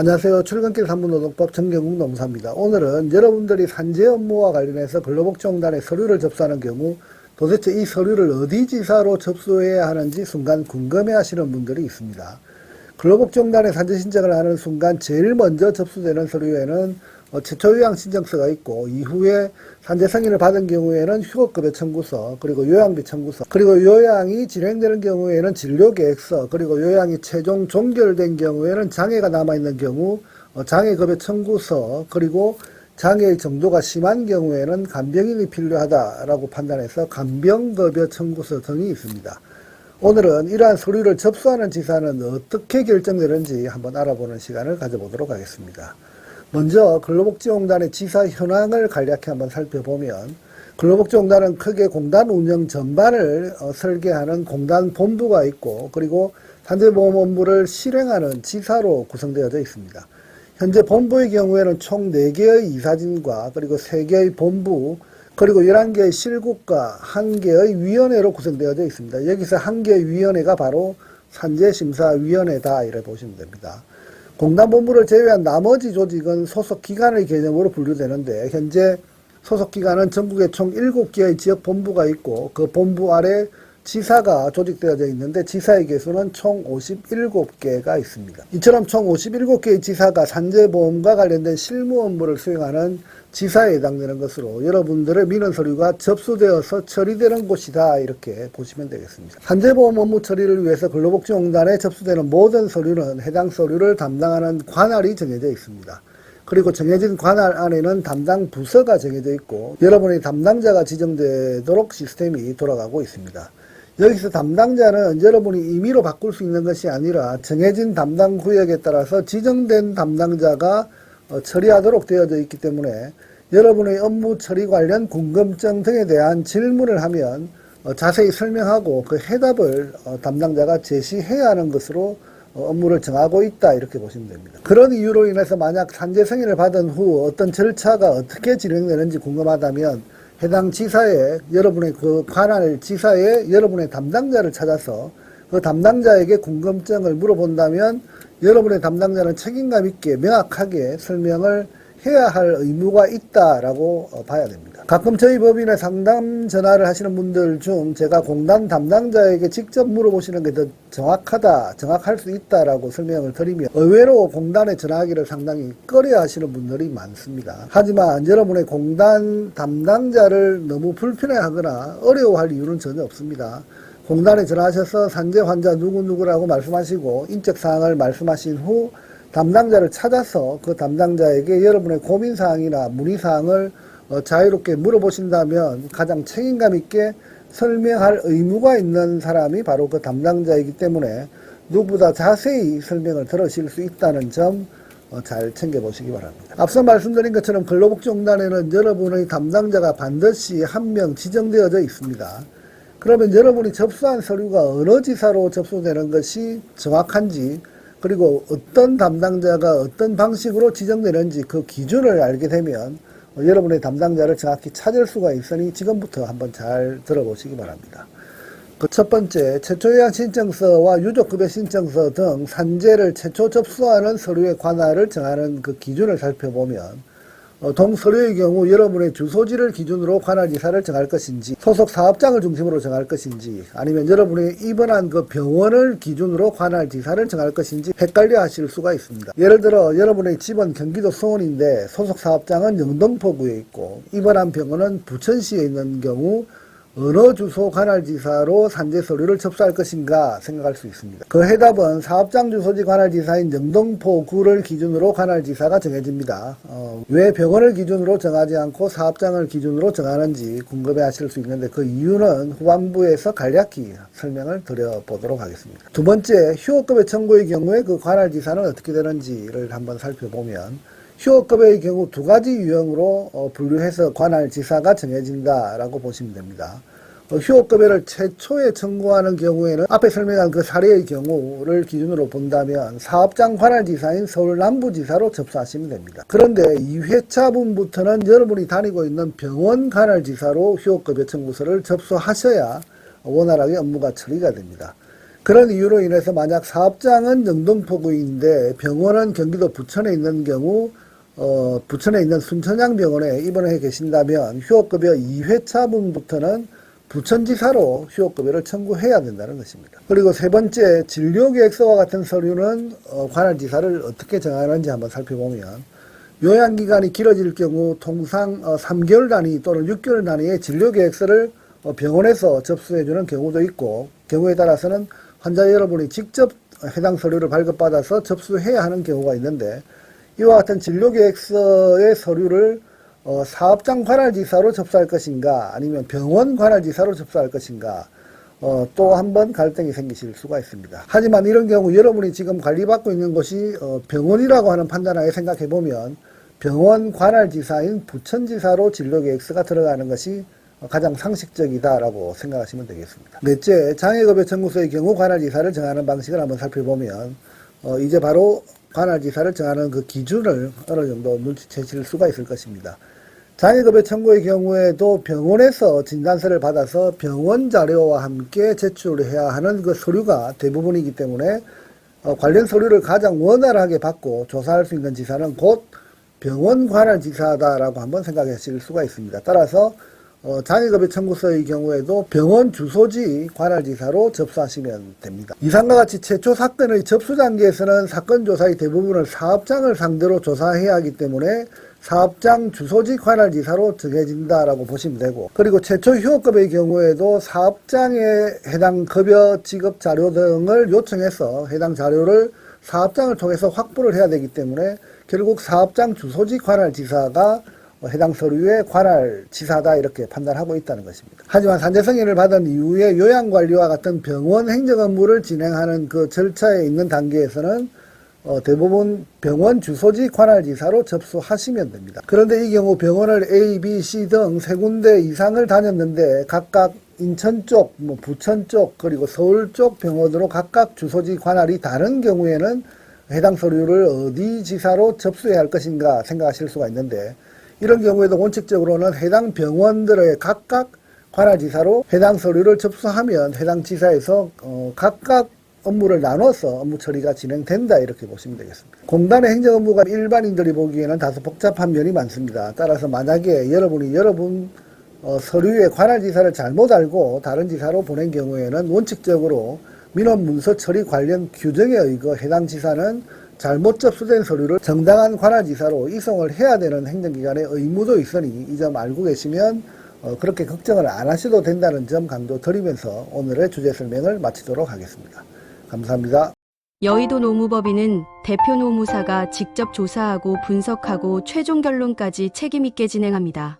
안녕하세요. 출근길 산부노동법 정경국 농사입니다. 오늘은 여러분들이 산재 업무와 관련해서 근로복지공단에 서류를 접수하는 경우 도대체 이 서류를 어디 지사로 접수해야 하는지 순간 궁금해 하시는 분들이 있습니다. 근로복지공단에 산재 신청을 하는 순간 제일 먼저 접수되는 서류에는 어, 최초 요양 신청서가 있고 이후에 산재 승인을 받은 경우에는 휴업급여 청구서 그리고 요양비 청구서 그리고 요양이 진행되는 경우에는 진료계획서 그리고 요양이 최종 종결된 경우에는 장애가 남아있는 경우 어, 장애급여 청구서 그리고 장애의 정도가 심한 경우에는 간병인이 필요하다라고 판단해서 간병급여 청구서 등이 있습니다. 오늘은 이러한 서류를 접수하는 지사는 어떻게 결정되는지 한번 알아보는 시간을 가져보도록 하겠습니다. 먼저 근로복지공단의 지사 현황을 간략히 한번 살펴보면 근로복지공단은 크게 공단 운영 전반을 어, 설계하는 공단 본부가 있고 그리고 산재보험 업무를 실행하는 지사로 구성되어져 있습니다. 현재 본부의 경우에는 총 4개의 이사진과 그리고 3개의 본부 그리고 11개의 실국과 1개의 위원회로 구성되어져 있습니다. 여기서 1개의 위원회가 바로 산재심사위원회다 이래 보시면 됩니다. 공단본부를 제외한 나머지 조직은 소속 기관의 개념으로 분류되는데 현재 소속 기관은 전국에 총 7개의 지역 본부가 있고 그 본부 아래 지사가 조직되어져 있는데 지사의 개수는 총 57개가 있습니다. 이처럼 총 57개의 지사가 산재보험과 관련된 실무 업무를 수행하는 지사에 해당되는 것으로 여러분들의 민원 서류가 접수되어서 처리되는 곳이다 이렇게 보시면 되겠습니다. 산재보험 업무 처리를 위해서 근로복지공단에 접수되는 모든 서류는 해당 서류를 담당하는 관할이 정해져 있습니다. 그리고 정해진 관할 안에는 담당 부서가 정해져 있고 여러분의 담당자가 지정되도록 시스템이 돌아가고 있습니다. 여기서 담당자는 여러분이 임의로 바꿀 수 있는 것이 아니라 정해진 담당 구역에 따라서 지정된 담당자가 어, 처리하도록 되어져 있기 때문에 여러분의 업무 처리 관련 궁금증 등에 대한 질문을 하면 어, 자세히 설명하고 그 해답을 어, 담당자가 제시해야 하는 것으로 업무를 정하고 있다 이렇게 보시면 됩니다. 그런 이유로 인해서 만약 산재 승인을 받은 후 어떤 절차가 어떻게 진행되는지 궁금하다면 해당 지사에 여러분의 그 관할 지사에 여러분의 담당자를 찾아서 그 담당자에게 궁금증을 물어본다면 여러분의 담당자는 책임감 있게 명확하게 설명을 해야 할 의무가 있다라고 어, 봐야 됩니다. 가끔 저희 법인에 상담 전화를 하시는 분들 중 제가 공단 담당자에게 직접 물어보시는 게 더 정확하다, 정확할 수 있다라고 설명을 드리면 의외로 공단에 전화하기를 상당히 꺼려 하시는 분들이 많습니다. 하지만 여러분의 공단 담당자를 너무 불편해 하거나 어려워할 이유는 전혀 없습니다. 공단에 전화하셔서 산재 환자 누구누구라고 말씀하시고 인적 사항을 말씀하신 후 담당자를 찾아서 그 담당자에게 여러분의 고민 사항이나 문의 사항을 어, 자유롭게 물어보신다면 가장 책임감 있게 설명할 의무가 있는 사람이 바로 그 담당자이기 때문에 누구보다 자세히 설명을 들으실 수 있다는 점 어, 잘 챙겨보시기 바랍니다. 앞서 말씀드린 것처럼 근로복지공단에는 여러분의 담당자가 반드시 한 명 지정되어져 있습니다. 그러면 여러분이 접수한 서류가 어느 지사로 접수되는 것이 정확한지 그리고 어떤 담당자가 어떤 방식으로 지정되는지 그 기준을 알게 되면 어, 여러분의 담당자를 정확히 찾을 수가 있으니 지금부터 한번 잘 들어보시기 바랍니다. 그 첫 번째, 최초 요양 신청서와 유족급여 신청서 등 산재를 최초 접수하는 서류의 관할을 정하는 그 기준을 살펴보면 어, 동서류의 경우 여러분의 주소지를 기준으로 관할지사를 정할 것인지 소속 사업장을 중심으로 정할 것인지 아니면 여러분이 입원한 그 병원을 기준으로 관할 지사를 정할 것인지 헷갈려 하실 수가 있습니다. 예를 들어 여러분의 집은 경기도 수원인데 소속 사업장은 영등포구에 있고 입원한 병원은 부천시에 있는 경우 어느 주소 관할지사로 산재 서류를 접수할 것인가 생각할 수 있습니다. 그 해답은 사업장 주소지 관할지사인 영등포구를 기준으로 관할지사가 정해집니다. 어, 왜 병원을 기준으로 정하지 않고 사업장을 기준으로 정하는지 궁금해 하실 수 있는데 그 이유는 후반부에서 간략히 설명을 드려보도록 하겠습니다. 두 번째, 휴업급여 청구의 경우에 그 관할지사는 어떻게 되는지를 한번 살펴보면 휴업급여의 경우 두 가지 유형으로 어, 분류해서 관할 지사가 정해진다라고 보시면 됩니다. 어, 휴업급여를 최초에 청구하는 경우에는 앞에 설명한 그 사례의 경우를 기준으로 본다면 사업장 관할지사인 서울 남부지사로 접수하시면 됩니다. 그런데 2회차분부터는 여러분이 다니고 있는 병원 관할지사로 휴업급여 청구서를 접수하셔야 원활하게 업무가 처리가 됩니다. 그런 이유로 인해서 만약 사업장은 영등포구인데 병원은 경기도 부천에 있는 경우 어, 부천에 있는 순천향병원에 입원해 계신다면 휴업급여 2회차분부터는 부천지사로 휴업급여를 청구해야 된다는 것입니다. 그리고 세 번째 진료계획서와 같은 서류는 어, 관할지사를 어떻게 정하는지 한번 살펴보면 요양기간이 길어질 경우 통상 어, 3개월 단위 또는 6개월 단위의 진료계획서를 어, 병원에서 접수해주는 경우도 있고 경우에 따라서는 환자 여러분이 직접 해당 서류를 발급받아서 접수해야 하는 경우가 있는데 이와 같은 진료계획서의 서류를 어, 사업장 관할지사로 접수할 것인가 아니면 병원 관할지사로 접수할 것인가 어, 또 한 번 갈등이 생기실 수가 있습니다. 하지만 이런 경우 여러분이 지금 관리받고 있는 곳이 어, 병원이라고 하는 판단하에 생각해 보면 병원 관할지사인 부천지사로 진료계획서가 들어가는 것이 어, 가장 상식적이다라고 생각하시면 되겠습니다. 넷째, 장애급여 청구서의 경우 관할지사를 정하는 방식을 한번 살펴보면 어, 이제 바로 관할지사를 정하는 그 기준을 어느 정도 눈치채실 수가 있을 것입니다. 장애급여 청구의 경우에도 병원에서 진단서를 받아서 병원 자료와 함께 제출해야 하는 그 서류가 대부분이기 때문에 어, 관련 서류를 가장 원활하게 받고 조사할 수 있는 지사는 곧 병원 관할 지사다라고 한번 생각하실 수가 있습니다. 따라서 어, 장애급여 청구서의 경우에도 병원 주소지 관할지사로 접수하시면 됩니다. 이상과 같이 최초 사건의 접수 단계에서는 사건 조사의 대부분을 사업장을 상대로 조사해야 하기 때문에 사업장 주소지 관할지사로 정해진다라고 보시면 되고 그리고 최초 휴업급의 경우에도 사업장에 해당 급여 지급 자료 등을 요청해서 해당 자료를 사업장을 통해서 확보를 해야 되기 때문에 결국 사업장 주소지 관할지사가 해당 서류의 관할 지사다 이렇게 판단하고 있다는 것입니다. 하지만 산재 승인을 받은 이후에 요양관리와 같은 병원 행정 업무를 진행하는 그 절차에 있는 단계에서는 어, 대부분 병원 주소지 관할지사로 접수하시면 됩니다. 그런데 이 경우 병원을 A, B, C 등 세 군데 이상을 다녔는데 각각 인천 쪽, 뭐 부천 쪽, 그리고 서울 쪽 병원으로 각각 주소지 관할이 다른 경우에는 해당 서류를 어디 지사로 접수해야 할 것인가 생각하실 수가 있는데 이런 경우에도 원칙적으로는 해당 병원들의 각각 관할지사로 해당 서류를 접수하면 해당 지사에서 어, 각각 업무를 나눠서 업무 처리가 진행된다 이렇게 보시면 되겠습니다. 공단의 행정 업무가 일반인들이 보기에는 다소 복잡한 면이 많습니다. 따라서 만약에 여러분이 여러분 어, 서류의 관할지사를 잘못 알고 다른 지사로 보낸 경우에는 원칙적으로 민원 문서 처리 관련 규정에 의거 해당 지사는 잘못 접수된 서류를 정당한 관할지사로 이송을 해야 되는 행정기관의 의무도 있으니 이 점 알고 계시면 어, 그렇게 걱정을 안 하셔도 된다는 점 강조 드리면서 오늘의 주제 설명을 마치도록 하겠습니다. 감사합니다. 여의도 노무법인은 대표 노무사가 직접 조사하고 분석하고 최종 결론까지 책임있게 진행합니다.